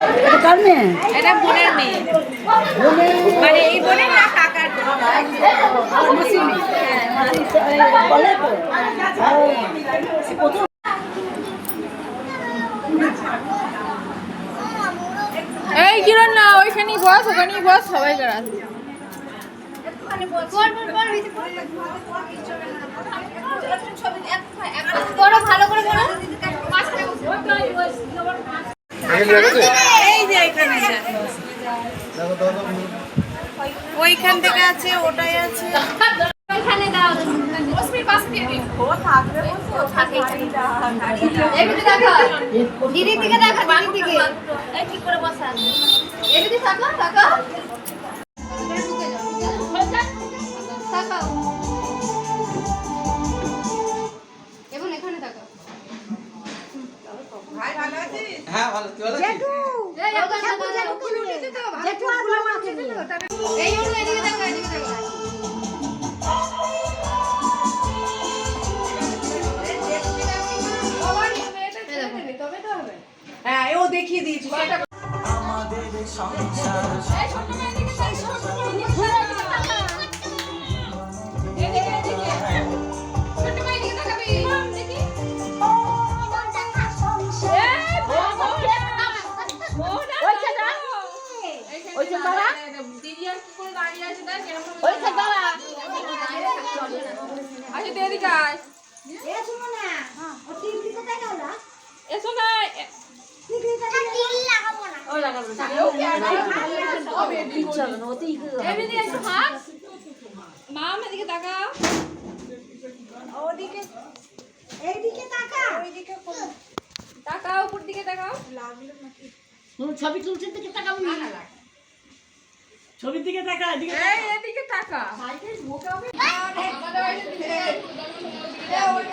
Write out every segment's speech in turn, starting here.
এটা কার মেয়ে? এটা বোনের মেয়ে। মানে এই বোনের না কাকার প্রথম এই কিরণ না ওইখানেই বস ওখানেই বস সবাই বড় ভালো করে বড় এই যে এখানে আছে। ওইখান থেকে আছে ওটাই আছে। ওইখানে দাও ও থাকে দেখো দিকে এই ঠিক করে বসা এদিকে থাকো তাকা হ্যাঁ ভালো। তুই ভালো হ্যাঁ ও দেখিয়ে দিয়েছি। সেটা দিদি মা এদিকে তাকাও ওদিকে এইদিকে তাকা ওইদিকে কোন- তাকাও উপর দিকে তাকাও। হুম, ছবি তুলছেন দিকে তাকাবি ছবির দিকে তাকা এদিকে এই এদিকে তাকা। জামা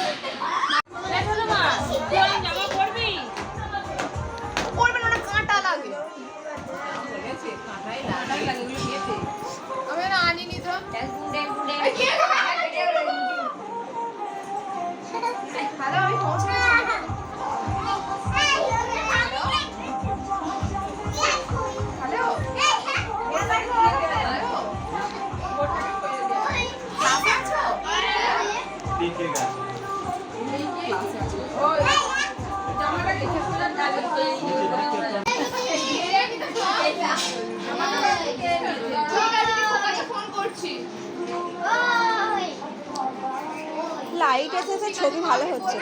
লাইট এসেছে ছবি ভালো হচ্ছে।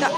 না।